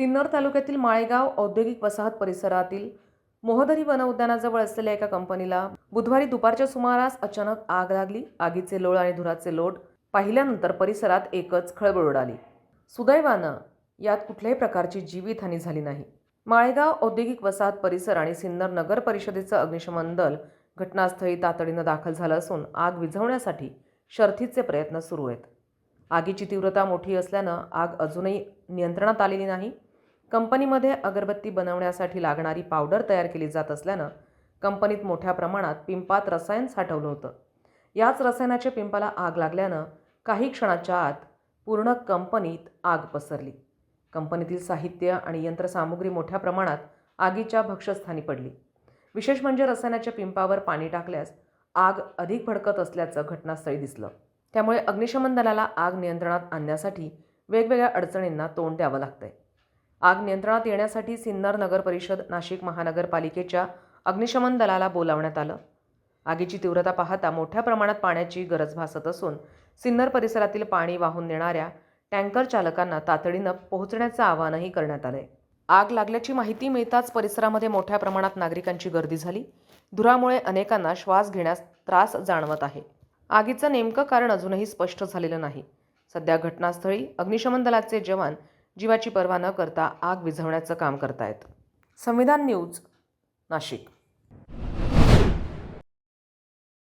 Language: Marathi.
सिन्नर तालुक्यातील माळेगाव औद्योगिक वसाहत परिसरातील मोहदरी वन उद्यानाजवळ असलेल्या एका कंपनीला बुधवारी दुपारच्या सुमारास अचानक आग लागली. आगीचे लोळ आणि धुराचे लोट पाहिल्यानंतर परिसरात एकच खळबळ उडाली. सुदैवानं यात कुठल्याही प्रकारची जीवितहानी झाली नाही. माळेगाव औद्योगिक वसाहत परिसर आणि सिन्नर नगर परिषदेचं अग्निशमन दल घटनास्थळी तातडीनं दाखल झालं असून आग विझवण्यासाठी शर्थीचे प्रयत्न सुरू आहेत. आगीची तीव्रता मोठी असल्यानं आग अजूनही नियंत्रणात आलेली नाही. कंपनीमध्ये अगरबत्ती बनवण्यासाठी लागणारी पावडर तयार केली जात असल्यानं कंपनीत मोठ्या प्रमाणात पिंपात रसायन साठवलं होतं. याच रसायनाच्या पिंपाला आग लागल्यानं काही क्षणाच्या आत पूर्ण कंपनीत आग पसरली. कंपनीतील साहित्य आणि यंत्रसामुग्री मोठ्या प्रमाणात आगीच्या भक्षस्थानी पडली. विशेष म्हणजे रसायनाच्या पिंपावर पाणी टाकल्यास आग अधिक भडकत असल्याचं घटनास्थळी दिसलं. त्यामुळे अग्निशमन दलाला आग नियंत्रणात आणण्यासाठी वेगवेगळ्या अडचणींना तोंड द्यावं लागतंय. आग नियंत्रणात येण्यासाठी सिन्नर नगरपरिषद नाशिक महानगरपालिकेच्या अग्निशमन दलाला बोलावण्यात आलं. आगीची तीव्रता पाहता मोठ्या प्रमाणात पाण्याची गरज भासत असून सिन्नर परिसरातील पाणी वाहून नेणाऱ्या टँकर चालकांना तातडीनं पोहोचण्याचं आवाहनही करण्यात आलंय. आग लागल्याची माहिती मिळताच परिसरामध्ये मोठ्या प्रमाणात नागरिकांची गर्दी झाली. धुरामुळे अनेकांना श्वास घेण्यास त्रास जाणवत आहे. आगीचं नेमकं कारण अजूनही स्पष्ट झालेलं नाही. सध्या घटनास्थळी अग्निशमन दलाचे जवान जीवाची पर्वा न करता आग विझवण्याचं काम करतायत. संविधान न्यूज नाशिक.